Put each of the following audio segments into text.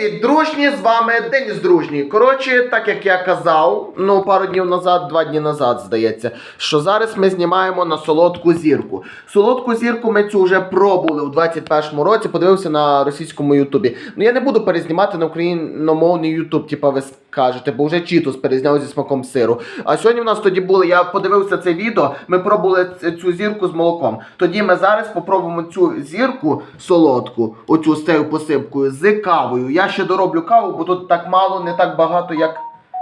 Привіт, дружні! З вами Деніс Дружній. Коротше, так як я казав, ну пару днів назад, два дні назад, здається, що зараз ми знімаємо на солодку зірку. Солодку зірку ми цю вже пробували у 21-му році, подивився на російському Ютубі. Ну я не буду перезнімати на україномовний Ютуб, типа ви скажете, бо вже Чітус перезняв зі смаком сиру. А сьогодні в нас тоді були, я подивився це відео, ми пробували цю зірку з молоком. Тоді ми зараз попробуємо цю зірку солодку, оцю з цією посипкою, з кавою. Я ще дороблю каву, бо тут так мало, не так багато, як,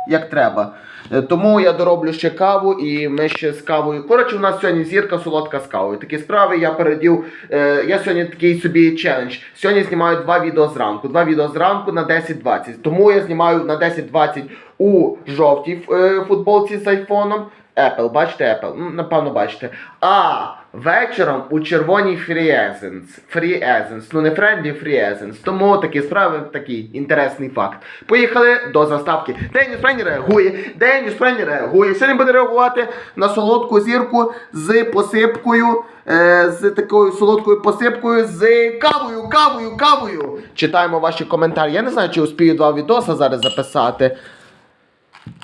як треба. Е, Тому я дороблю ще каву і ми ще з кавою. Коротше, у нас сьогодні зірка солодка з кавою. Такі справи я передів. Е, я сьогодні такий собі челендж. Сьогодні знімаю два відео зранку. Два відео зранку на 10.20. Тому я знімаю на 10.20 у жовтій е, футболці з айфоном. Apple, бачите Apple? Напевно, бачите. А вечором у червоній Essence. Free Ну не Friendly Free Тому такі справи, такий інтересний факт. Поїхали до заставки. Деніс Френі реагує. Деніс Френі реагує. Сьогодні буде реагувати на солодку зірку з посипкою. е, З такою солодкою посипкою з кавою, кавою, кавою. Читаємо ваші коментарі. Я не знаю, чи успію два відоса зараз записати.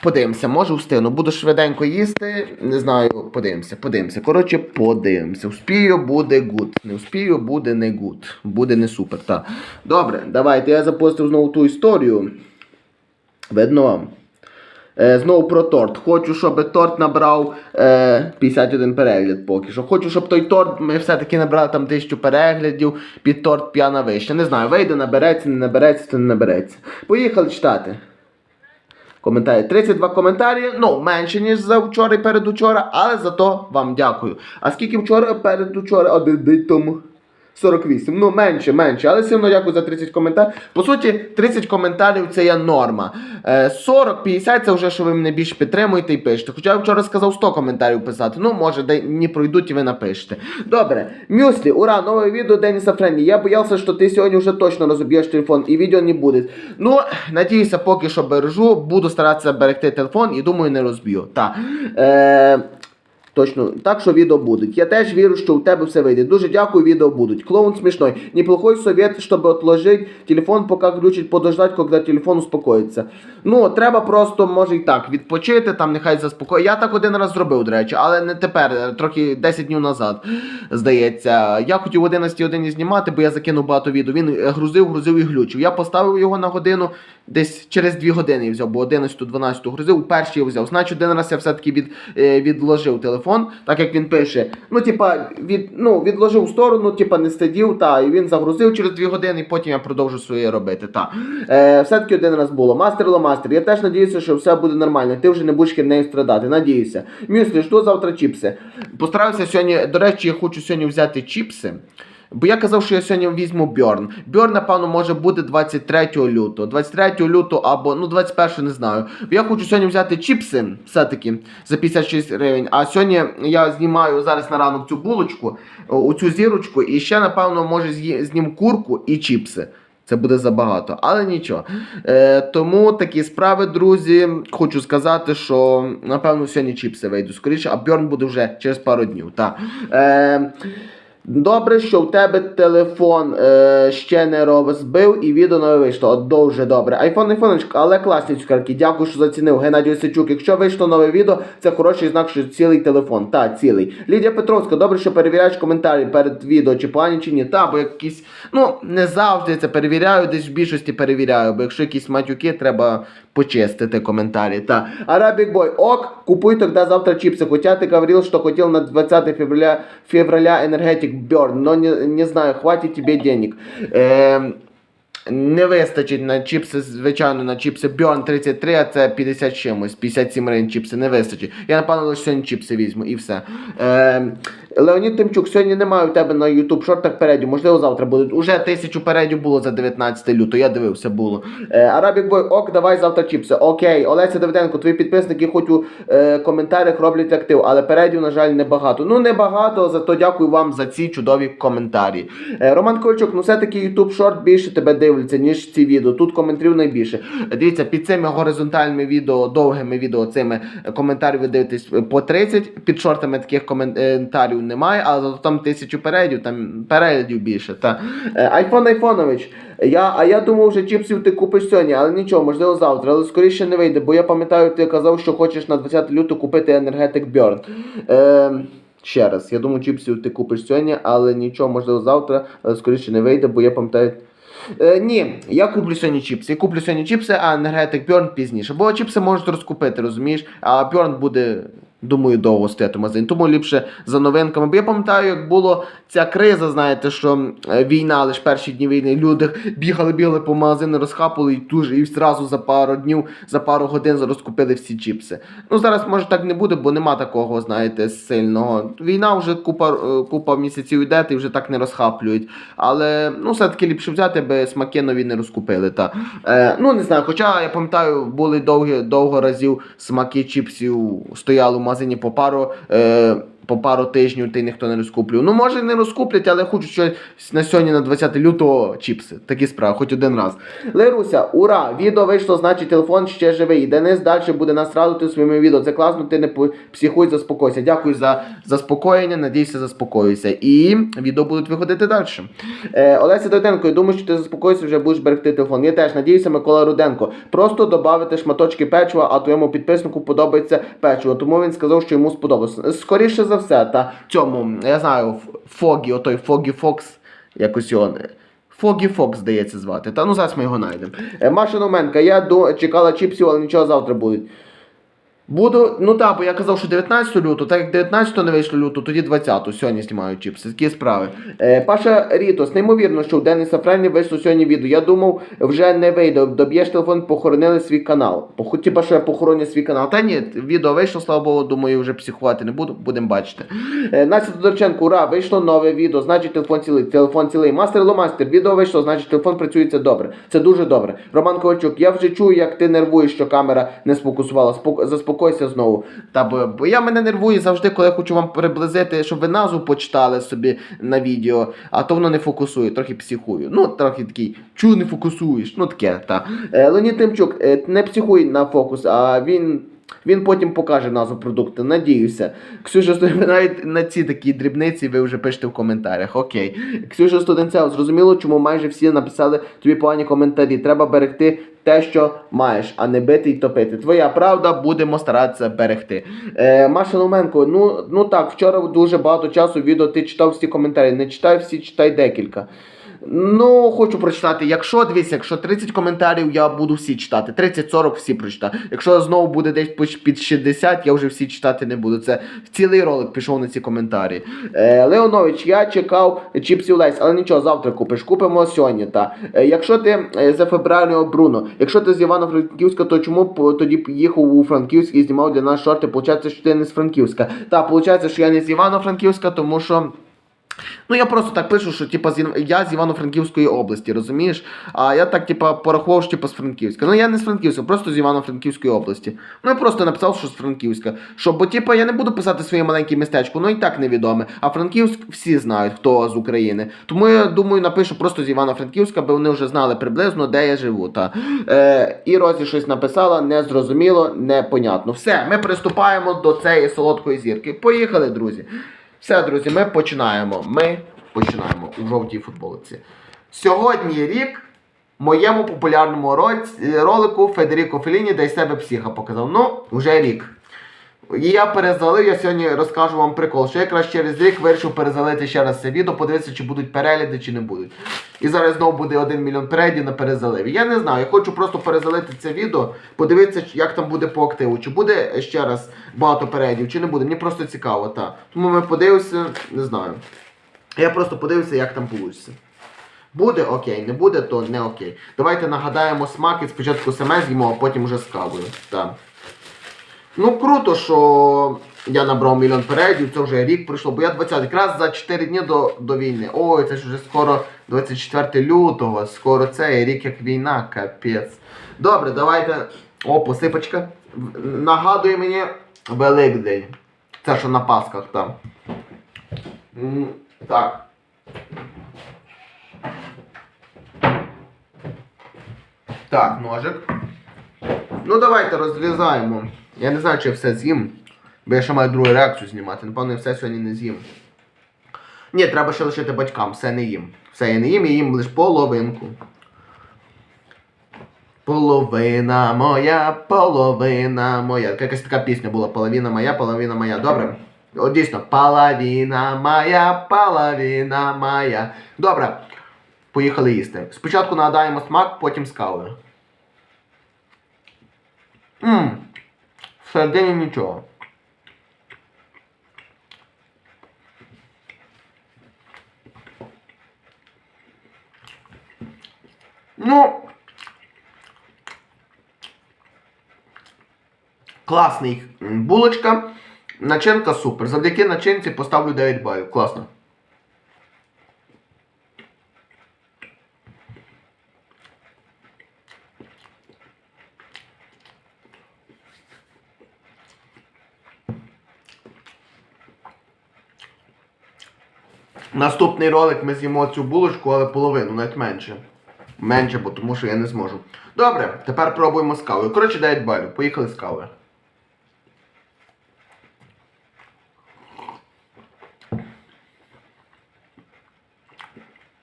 Подивимося, може встигну. Буду швиденько їсти. Не знаю, подивимося, подивимося. Коротше, подивимося. Успію, буде гуд. Не успію, буде не гуд. Буде не супер. Так. Добре, давайте. Я запостив знову ту історію. Видно вам. Е, знову про торт. Хочу, щоб торт набрав е, 51 перегляд поки що. Хочу, щоб той торт ми все-таки набрали там тисячу переглядів під торт п'яна вища. Не знаю, вийде, набереться, не набереться, то не набереться. Поїхали читати. Коментарі. 32 коментарі, ну, менше, ніж за вчора і передучора, але зато вам дякую. А скільки вчора передучора? Де там? 48. Ну, менше, менше. Але все одно дякую за 30 коментарів. По суті, 30 коментарів це є норма. Е, 40-50 це вже, що ви мене більше підтримуєте і пишете. Хоча я вчора сказав 100 коментарів писати. Ну, може, дні пройдуть і ви напишете. Добре. Мюсли, ура, новое видео Дениса Френни. Я боялся, что ты сегодня уже точно разобьешь телефон и видео не будет. Ну, надіюся, поки що бережу. Буду старатися берегти телефон і думаю, не розб'ю. Так. Е, Точно, так що відео будуть. Я теж вірю, що у тебе все вийде. Дуже дякую, відео будуть. Клоун смешной. Неплохой совет, чтобы отложить телефон, пока глючить, подождать, когда телефон успокоїться. Ну, треба просто, може і так, відпочити, там нехай заспокоїть. Я так один раз зробив, до речі, але не тепер, е, трохи 10 днів назад, здається. Я хотів в 11 годині знімати, бо я закинув багато відео. Він е, грузив, грузив і глючив. Я поставив його на годину, десь через 2 години я взяв, бо 11-12 грузив, перший я взяв. Значить, один раз я все-таки від, е, відложив телефон, так як він пише. Ну, типа, від, ну, відложив в сторону, типа не сидів, та, і він загрузив через 2 години, і потім я продовжу своє робити. Та. Е, все-таки один раз було. Мастер ломастер. Я теж надіюся, що все буде нормально. Ти вже не будеш хернею страдати. Надіюся. Мюслі, що завтра чіпси? Постараюся сьогодні, до речі, я хочу сьогодні взяти чіпси. Бо я казав, що я сьогодні візьму Бьорн. Бьорн, напевно, може бути 23 лютого. 23 лютого або ну 21 не знаю. Бо я хочу сьогодні взяти чіпси, все-таки за 56 гривень. А сьогодні я знімаю зараз на ранок цю булочку, о, цю зірочку, і ще, напевно, може знім курку і чіпси. Це буде забагато, але нічого. Е, тому такі справи, друзі. Хочу сказати, що напевно сьогодні чіпси вийдуть скоріше, а Бьорн буде вже через пару днів. Так. Е, Добре, що в тебе телефон е, ще не розбив і відео не вийшло. От дуже добре. Айфон, айфоночка, але класні цукерки. Дякую, що зацінив. Геннадій Осичук. Якщо вийшло нове відео, це хороший знак, що цілий телефон. Та, цілий. Лідія Петровська, добре, що перевіряєш коментарі перед відео, чи погані, чи ні. Та, бо якісь, ну, не завжди я це перевіряю, десь в більшості перевіряю, бо якщо якісь матюки, треба почистити коментарі. Та. Арабік Бой, ок, купуй тогда завтра чипсы. Хотя ты говорил, что хотел на 20 февраля, февраля энергетик Burn, но не, не знаю, хватит тебе денег. Е, не вистачить на чіпси, звичайно, на чіпси Бьорн 33, а це 50 чимось, 57 рейн чіпси, не вистачить. Я напевно лише сьогодні чіпси візьму і все. Ем, Леонід Тимчук, сьогодні немає у тебе на YouTube шортах передів, можливо, завтра будуть. Уже тисячу передів було за 19 лютого, я дивився, було. Е, Арабік Бой, ок, давай завтра чіпси. Окей, Олеся Давиденко, твої підписники хоч у е, коментарях роблять актив, але передів, на жаль, небагато. Ну, небагато, зато дякую вам за ці чудові коментарі. Е, Роман Ковальчук, ну все-таки YouTube шорт більше тебе дивляться, ніж ці відео. Тут коментарів найбільше. Дивіться, під цими горизонтальними відео, довгими відео, цими коментарів ви дивитесь по 30. Під шортами таких коментарів немає, але там тисячу переглядів, там переглядів більше. Та. Е, Айфон Айфонович. Я, а я думав, що чіпсів ти купиш сьогодні, але нічого, можливо, завтра. Але скоріше не вийде, бо я пам'ятаю, ти казав, що хочеш на 20 лютого купити енергетик Burn. Е, ще раз, я думаю, чіпсів ти купиш сьогодні, але нічого, можливо, завтра, але скоріше не вийде, бо я пам'ятаю. Е, ні, я куплю сьогодні чіпси. Я куплю сьогодні чіпси, а енергетик Burn пізніше. Бо чіпси можуть розкупити, розумієш? А Burn буде, думаю, довго стояти в магазині. Тому ліпше за новинками. Бо я пам'ятаю, як було ця криза, знаєте, що е, війна, лише перші дні війни, люди бігали, бігали по магазину, розхапали і дуже, і зразу за пару днів, за пару годин розкупили всі чіпси. Ну зараз може так не буде, бо нема такого, знаєте, сильного. Війна вже купа, е, купа місяців йде, і вже так не розхаплюють. Але ну все-таки ліпше взяти, аби смаки нові не розкупили. Та. Е, ну не знаю, хоча я пам'ятаю, були довгі, довго разів смаки чіпсів стояли в магазині по пару. Е, по пару тижнів ти ніхто не розкуплює. Ну, може, не розкуплять, але хочу щось на сьогодні на 20 лютого чіпси. Такі справи, хоч один раз. Леруся, ура! Відео вийшло, значить телефон ще живий. Денис далі буде нас радувати своїми відео. Це класно, ти не психуй, заспокойся. Дякую за заспокоєння, надіюся, заспокоюся. І відео будуть виходити далі. Е, Олеся Дойденко, я думаю, що ти заспокоїшся, вже будеш берегти телефон. Я теж надіюся, Микола Руденко. Просто додати шматочки печива, а твоєму підписнику подобається печиво. Тому він сказав, що йому сподобалось. Скоріше за все, та цьому, я знаю, Фогі, отой Фогі Фокс, якось його. Фогі Фокс, здається, звати. Та ну зараз ми його знайдемо. Е, Маша Номенка, я до... чекала чіпсів, але нічого завтра будуть. Буду, ну так, бо я казав, що 19 лютого, так як 19 не вийшло лютого, тоді 20 сьогодні знімаю чіпси. Такі справи. Е, Паша Рітос, неймовірно, що в Дениса Френі вийшло сьогодні відео. Я думав, вже не вийде. Доб'єш телефон, похоронили свій канал. Пох- що я похороню свій канал. Та ні, відео вийшло, слава Богу, думаю, вже психувати не буду, будемо бачити. Е, Настя Тодорченко, ура, вийшло нове відео, значить телефон цілий. Телефон цілий. Мастер Ломастер, відео вийшло, значить телефон працюється добре. Це дуже добре. Роман Ковальчук, я вже чую, як ти нервуєш, що камера не сфокусувала. Спок... Заспокойся знову. Та бо, бо я мене нервую завжди, коли я хочу вам приблизити, щоб ви назву почитали собі на відео, а то воно не фокусує, трохи психую. Ну, трохи такий, чу не фокусуєш. Ну таке, та. Е, Леонід Тимчук, е, не психуй на фокус, а він. Він потім покаже назву продукту, надіюся. Ксюша навіть на ці такі дрібниці ви вже пишете в коментарях. Окей. Ксюша Студенцев, зрозуміло, чому майже всі написали тобі погані коментарі. Треба берегти те, що маєш, а не бити і топити. Твоя правда, будемо старатися берегти. Е, Маша Луменко, ну, ну так, вчора дуже багато часу відео ти читав всі коментарі. Не читай всі, читай декілька. Ну, хочу прочитати. Якщо дивіться, якщо 30 коментарів, я буду всі читати. 30-40 всі прочитаю. Якщо знову буде десь під 60, я вже всі читати не буду. Це цілий ролик пішов на ці коментарі. Е, Леонович, я чекав чіпсів Лейс, але нічого, завтра купиш. Купимо сьогодні. Та. Е, якщо ти е, за фебрального Бруно, якщо ти з Івано-Франківська, то чому тоді б їхав у Франківськ і знімав для нас шорти? Получається, що ти не з Франківська. Так, виходить, що я не з Івано-Франківська, тому що. Ну, я просто так пишу, що типа я з Івано-Франківської області, розумієш? А я так, типа, порахував, що типа з Франківська. Ну я не з Франківська, просто з Івано-Франківської області. Ну я просто написав, що з Франківська. Що, бо типа я не буду писати своє маленьке містечко, ну і так невідоме. А Франківськ всі знають, хто з України. Тому я думаю, напишу просто з Івано-Франківська, бо вони вже знали приблизно, де я живу. Та. Е, і Розі щось написала, незрозуміло, непонятно. Все, ми приступаємо до цієї солодкої зірки. Поїхали, друзі. Все, друзі, ми починаємо. Ми починаємо у жовтій футболці. Сьогодні рік моєму популярному ролику Федеріко Феліні дай себе психа показав. Ну, вже рік. І я перезалив, я сьогодні розкажу вам прикол, що я якраз через рік вирішив перезалити ще раз це відео, подивитися, чи будуть перегляди, чи не будуть. І зараз знову буде 1 мільйон переглядів на перезаливі. Я не знаю, я хочу просто перезалити це відео, подивитися, як там буде по активу. Чи буде ще раз багато переглядів, чи не буде. Мені просто цікаво, так. Тому ми подивимося, не знаю. Я просто подивлюся, як там вийде. Буде окей, не буде, то не окей. Давайте нагадаємо смаки, спочатку саме з'їмо, а потім вже з кавою. Так. Ну круто, що я набрав мільйон переглядів, це вже рік пройшло, бо я 20 якраз за 4 дні до, до війни. Ой, це ж вже скоро 24 лютого, скоро це рік як війна, капець. Добре, давайте. О, посипочка. Нагадує мені Великдень. Це що на Пасках там. Так. Так, ножик. Ну давайте розрізаємо. Я не знаю, чи я все з'їм. Бо я ще маю другу реакцію знімати. Напевно, я все сьогодні не з'їм. Ні, треба ще лишити батькам, все не їм. Все я не їм, я їм лише половинку. Половина моя, половина моя. Якась така пісня була половина моя, половина моя. Добре? О, дійсно, половина моя, половина моя. Добре. Поїхали їсти. Спочатку нагадаємо смак, потім з кавою. Ммм. Всередині нічого. Ну. Класний булочка. Начинка супер. Завдяки начинці поставлю 9 балів. Класно. Наступний ролик ми з'їмо цю булочку, але половину, навіть менше. Менше, бо тому що я не зможу. Добре, тепер пробуємо з кавою. Коротше, 9 балів. Поїхали з кавою.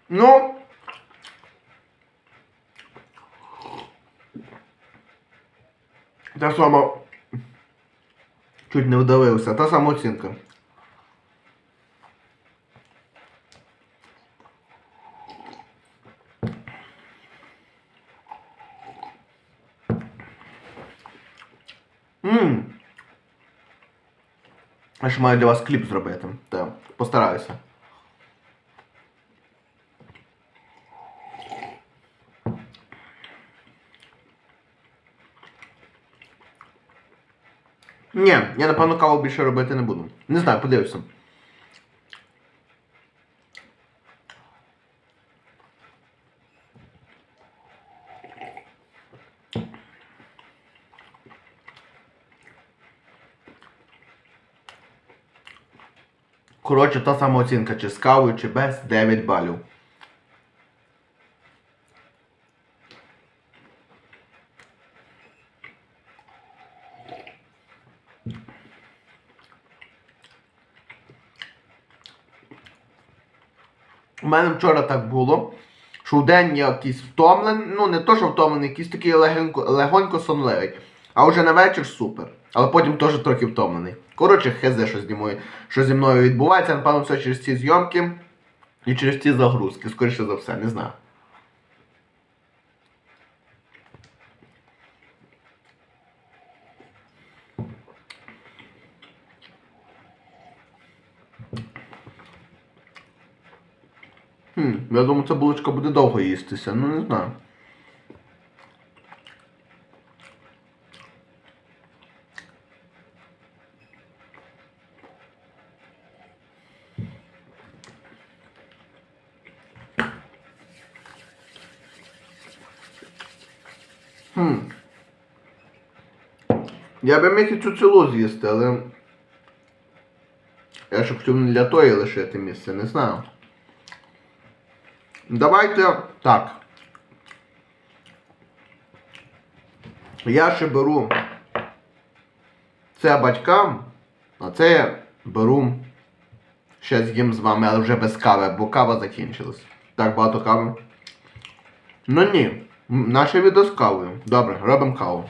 Ну. Та сама. Чуть не вдавився. Та сама оцінка. Ммм. Я ж маю для вас кліп зробити. Так, постараюся. Ні, я напевно каву більше робити не буду. Не знаю, подивлюся. Коротше, та сама оцінка, чи з кавою, чи без 9 балів. У мене вчора так було, що в день я якийсь втомлений, ну не то, що втомлений, якийсь такий легенько, легонько сонливий. А вже на вечір супер. Але потім теж трохи втомлений. Коротше, хезе, що зі мною, що зі мною відбувається, напевно, все через ці зйомки і через ці загрузки, скоріше за все, не знаю. Хм, я думаю, ця булочка буде довго їстися, ну не знаю. Я би міг і цю цілу з'їсти, але. Я ж хотів не для тої лишити місце, не знаю. Давайте так. Я ще беру це батькам, а це я беру ще з'їм з вами, але вже без кави, бо кава закінчилась. Так багато кави. Ну ні, наше відео з кавою. Добре, робимо каву.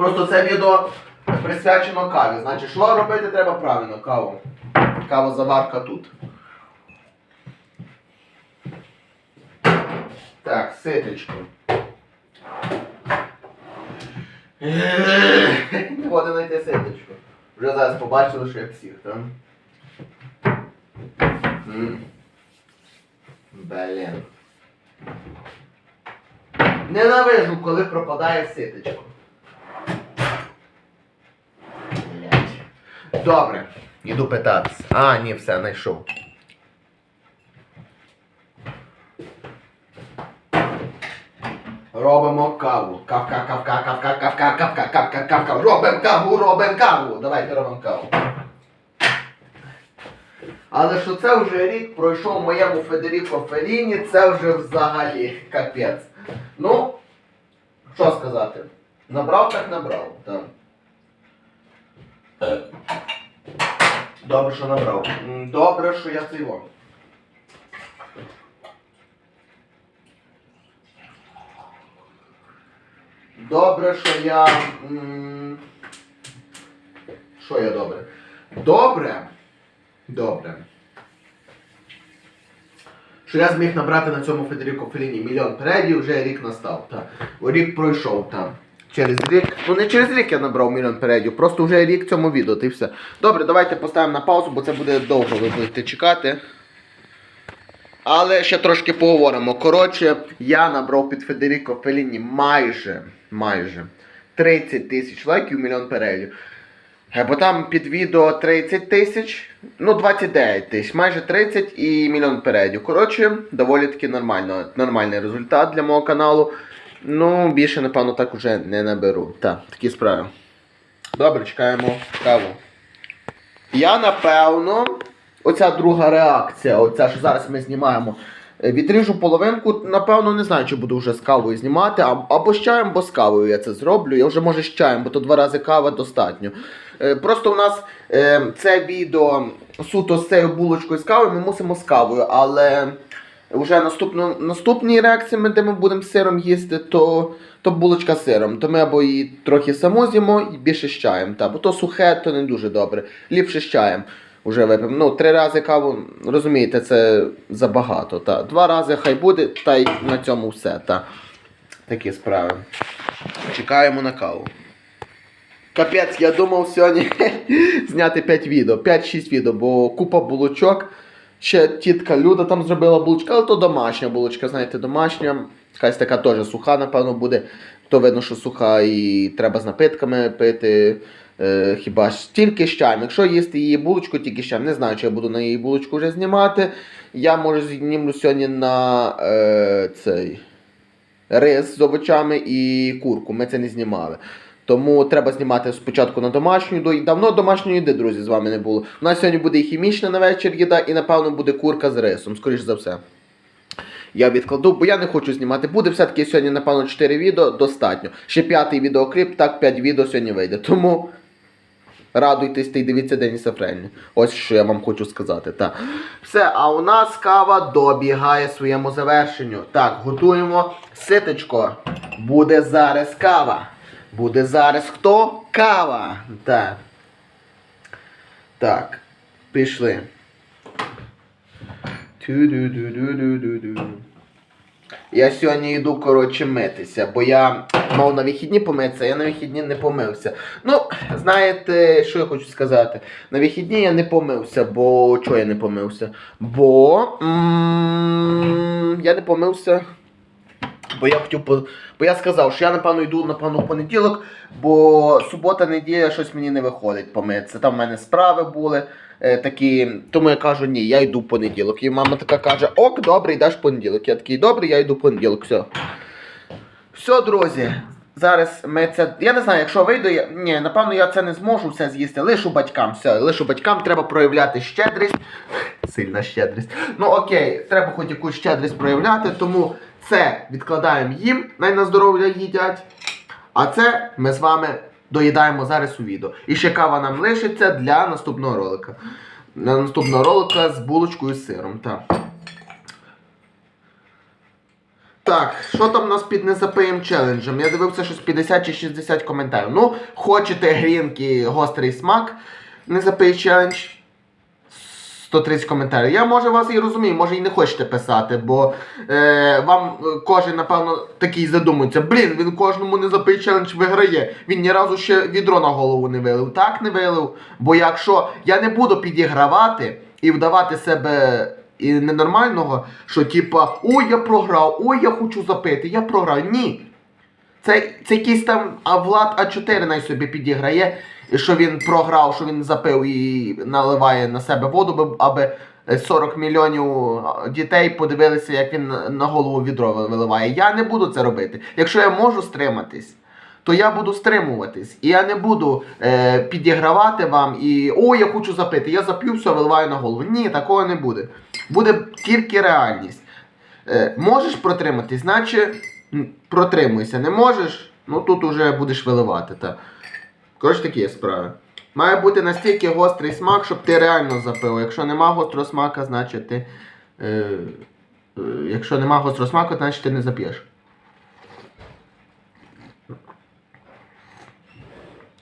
Просто це відео присвячено каві. Значить, що робити треба правильно каву. Кава заварка тут. Так, ситочку. Не буде знайти ситочку. Вже зараз побачили, що я псих, так? Блін. Ненавижу, коли пропадає ситочку. Добре, іду питатися. А, ні, все, знайшов. Робимо каву. Кавка, кавка, кавка, кавка, кавка, кавка, кавка. Робимо каву, робимо каву. Давайте робимо каву. Але що це вже рік пройшов моєму Федеріко Феліні, це вже взагалі капець. Ну, що сказати? Набрав, так набрав. Так. Добре, що набрав. Добре, що я його. Добре, що я. Що я добре? Добре. Добре. Що я зміг набрати на цьому Федеріко Феліні мільйон передів, вже рік настав. Так. Рік пройшов там. Через рік. Ну не через рік я набрав мільйон передів, просто вже рік цьому відео, й все. Добре, давайте поставимо на паузу, бо це буде довго ви будете чекати. Але ще трошки поговоримо. Коротше, я набрав під Федеріко Феліні майже, майже 30 тисяч лайків, мільйон переглядів. Е, Бо там під відео 30 тисяч, ну 29 тисяч, майже 30 і мільйон переглядів. Коротше, доволі таки нормально, нормальний результат для мого каналу. Ну, більше, напевно, так уже не наберу. Так, такі справи. Добре, чекаємо каву. Я напевно, оця друга реакція, оця, що зараз ми знімаємо. е, Відріжу половинку, напевно, не знаю, чи буду вже з кавою знімати, або з чаєм, або з кавою я це зроблю. Я вже може з чаєм, бо то два рази кава достатньо. Е, Просто у нас е, це відео суто з цією булочкою з кавою, ми мусимо з кавою, але вже наступну, наступні реакції, де ми будемо сиром їсти, то, то булочка з сиром. То ми або її трохи саму з'їмо і більше з чаєм. Та, бо то сухе, то не дуже добре. Ліпше з чаєм. Уже випив. Ну, три рази каву, розумієте, це забагато. Та. Два рази хай буде, та й на цьому все. Та. Такі справи. Чекаємо на каву. Капець, я думав сьогодні зняти 5 відео, 5-6 відео, бо купа булочок. Ще тітка Люда там зробила булочка, але то домашня булочка, знаєте, домашня. Якась така теж суха, напевно, буде. То видно, що суха і треба з напитками пити. Е, хіба ж тільки з чаєм. Якщо їсти її булочку, тільки з чаєм. Не знаю, чи я буду на її булочку вже знімати. Я може знімлю сьогодні на е, цей рис з овочами і курку. Ми це не знімали. Тому треба знімати спочатку на домашню їду. Давно домашньої їди, друзі, з вами не було. У нас сьогодні буде і хімічна на вечір їда, і напевно буде курка з рисом, скоріш за все. Я відкладу, бо я не хочу знімати. Буде все-таки сьогодні, напевно, 4 відео достатньо. Ще п'ятий відеокліп, так 5 відео сьогодні вийде. Тому радуйтесь та й дивіться Деніса Фрельні. Ось що я вам хочу сказати. Так. Все, а у нас кава добігає своєму завершенню. Так, готуємо ситочко. Буде зараз кава. Буде зараз хто? Кава. Так. Так. Пішли. Я сьогодні йду, коротше, митися, бо я мав на вихідні помитися, а я на вихідні не помився. Ну, знаєте, що я хочу сказати? На вихідні я не помився, бо чого я не помився? Бо м- я не помився. Бо я хотів по... Бо я сказав, що я напевно йду напевно в понеділок, бо субота, неділя щось мені не виходить помитися. Там в мене справи були е, такі. Тому я кажу, ні, я йду в понеділок. І мама така каже: Ок, добре, йдеш в понеділок. Я такий, добре, я йду в понеділок. Все. Все, друзі. Зараз ми це. Я не знаю, якщо вийду, я... ні, напевно, я це не зможу все з'їсти. Лишу батькам. Все, лишу батькам треба проявляти щедрість. Сильна щедрість. Ну окей, треба хоч якусь щедрість проявляти, тому це відкладаємо їм, най на здоров'я їдять. А це ми з вами доїдаємо зараз у відео. І ще кава нам лишиться для наступного ролика. На наступного ролика з булочкою з сиром. Так. Так, що там у нас під незапиєм челенджем? Я дивився щось 50 чи 60 коментарів. Ну, хочете грінки, гострий смак, не запий челендж. 130 коментарів. Я може вас і розумію, може і не хочете писати, бо е, вам е, кожен, напевно, такий задумується. Блін, він кожному не запий челендж виграє. Він ні разу ще відро на голову не вилив. Так не вилив. Бо якщо я не буду підігравати і вдавати себе і ненормального, що типа ой, я програв, ой, я хочу запити, я програв. Ні. Це, це якийсь там Влад А4 най собі підіграє, що він програв, що він запив і наливає на себе воду, аби 40 мільйонів дітей подивилися, як він на голову відро виливає. Я не буду це робити. Якщо я можу стриматись, то я буду стримуватись. І я не буду е, підігравати вам і о, я хочу запити. Я зап'ю, все, виливаю на голову. Ні, такого не буде. Буде тільки реальність. Е, можеш протриматись, значить протримуйся. Не можеш, ну тут уже будеш виливати. Та. Коротше, такі є справи. Має бути настільки гострий смак, щоб ти реально запив. Якщо нема гострого смака, значить ти. Е, е, якщо нема гострого смаку, значить ти не зап'єш.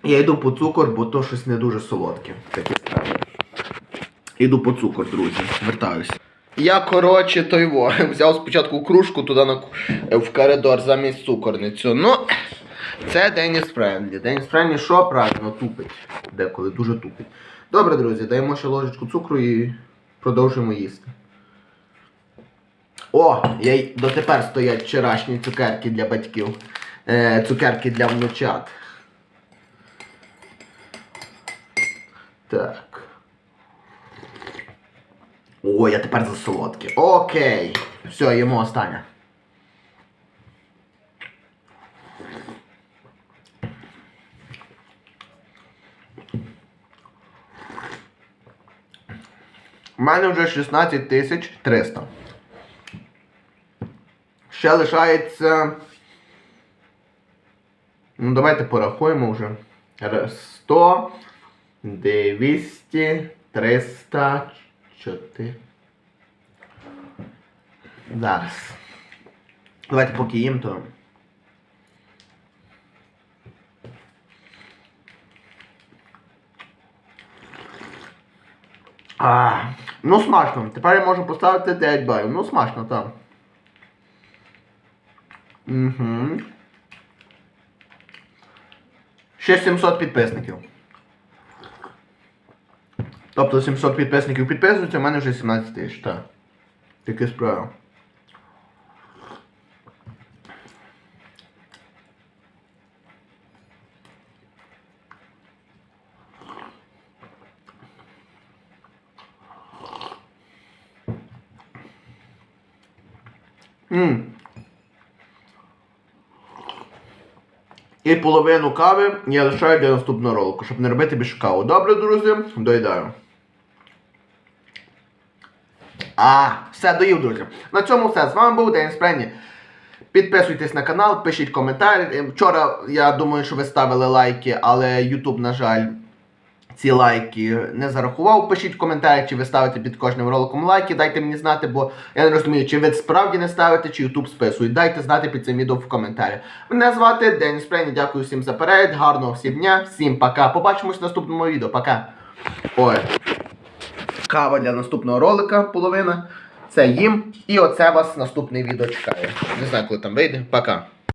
Я йду по цукор, бо то щось не дуже солодке. Такі справи. Іду по цукор, друзі. Вертаюся. Я, коротше, той во, взяв спочатку кружку туди на, в коридор замість цукорницю. Ну, це Деніс Френдлі. Деніс Френдлі що правильно тупить. Деколи дуже тупить. Добре, друзі, даємо ще ложечку цукру і продовжуємо їсти. О, я дотепер стоять вчорашні цукерки для батьків. Е, цукерки для внучат. Так. О, я тепер за солодке. Окей. Все, їмо останнє. У мене вже 16 тисяч 300. Ще лишається. Ну, давайте порахуємо вже. 100, 200, 300, 4. Зараз. Давайте поки їм то. А, ну смачно. Тепер я можу поставити 9 балів. Ну смачно, так. Угу. Ще 700 підписників. Тобто 700 підписників підписуються, у мене вже 17 тисяч, так. Таке справа. Ммм. І половину кави я лишаю для наступного ролику, щоб не робити більше каву. Добре, друзі, доїдаю. А, все, доїв, друзі. На цьому все. З вами був День Спрені. Підписуйтесь на канал, пишіть коментарі. Е, Вчора я думаю, що ви ставили лайки, але YouTube, на жаль, ці лайки не зарахував. Пишіть коментарі, чи ви ставите під кожним роликом лайки. Дайте мені знати, бо я не розумію, чи ви справді не ставите, чи YouTube списує. Дайте знати під цим відео в коментарі. Мене звати Деніс Прені. Дякую всім за перегляд. Гарного всім дня, всім пока. Побачимось в наступному відео. Пока. Ой. Кава для наступного ролика, половина. Це їм. І оце вас наступне відео чекає. Не знаю, коли там вийде. Пока.